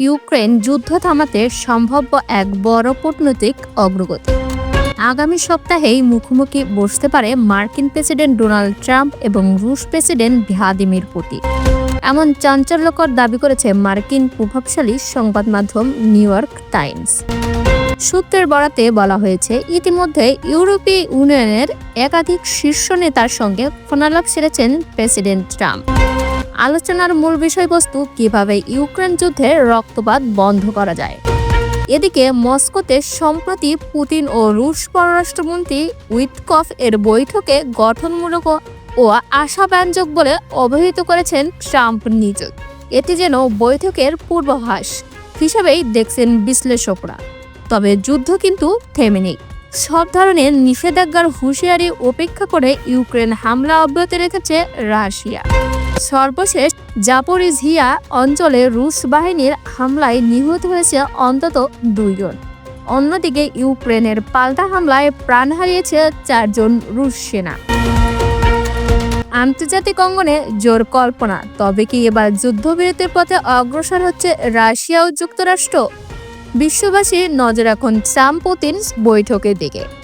Ukraine যুদ্ধ থামাতে সম্ভাব্য এক বড় কূটনৈতিক অগ্রগতি। আগামী সপ্তাহেই মুখোমুখি বসতে পারে মার্কিন প্রেসিডেন্ট ডোনাল্ড ট্রাম্প এবং রুশ প্রেসিডেন্ট ভ্লাদিমির পুতিন। এমন চাঞ্চল্যকর দাবি করেছে মার্কিন প্রভাবশালী সংবাদ মাধ্যম নিউ ইয়র্ক টাইমস। সূত্রের বরাতে বলা হয়েছে, ইতিমধ্যে ইউরোপীয় ইউনিয়নের একাধিক শীর্ষ নেতার সঙ্গে ফোনালাপ সেরেছেন প্রেসিডেন্ট ট্রাম্প। আলোচনার মূল বিষয়বস্তু কীভাবে ইউক্রেন যুদ্ধে রক্তপাত বন্ধ করা যায়। এদিকে মস্কোতে সম্প্রতি পুতিন ও রুশ পররাষ্ট্রমন্ত্রী উইটকফ এর বৈঠকে গঠনমূলক ও আশাব্যঞ্জক বলে অবহিত করেছেন ট্রাম্প নিজে। এটি যেন বৈঠকের পূর্বাভাস হিসাবেই দেখছেন বিশ্লেষকরা। তবে যুদ্ধ কিন্তু থেমে নেই। সব ধরনের নিষেধাজ্ঞার হুঁশিয়ারি উপেক্ষা করে ইউক্রেন হামলা অব্যাহত রেখেছে রাশিয়া। সর্বশেষ জাপোরিঝিয়া অঞ্চলে রুশ বাহিনীর হামলায় নিহত হয়েছে অন্তত দুইজন। অন্যদিকে ইউক্রেনের পাল্টা হামলায় প্রাণ হারিয়েছে চারজন রুশ সেনা। আন্তর্জাতিক অঙ্গনে জোর কল্পনা, তবে কি এবার যুদ্ধবিরতির পথে অগ্রসর হচ্ছে রাশিয়া ও যুক্তরাষ্ট্র? বিশ্ববাসী নজর এখন ট্রাম্প পুতিন বৈঠকের দিকে।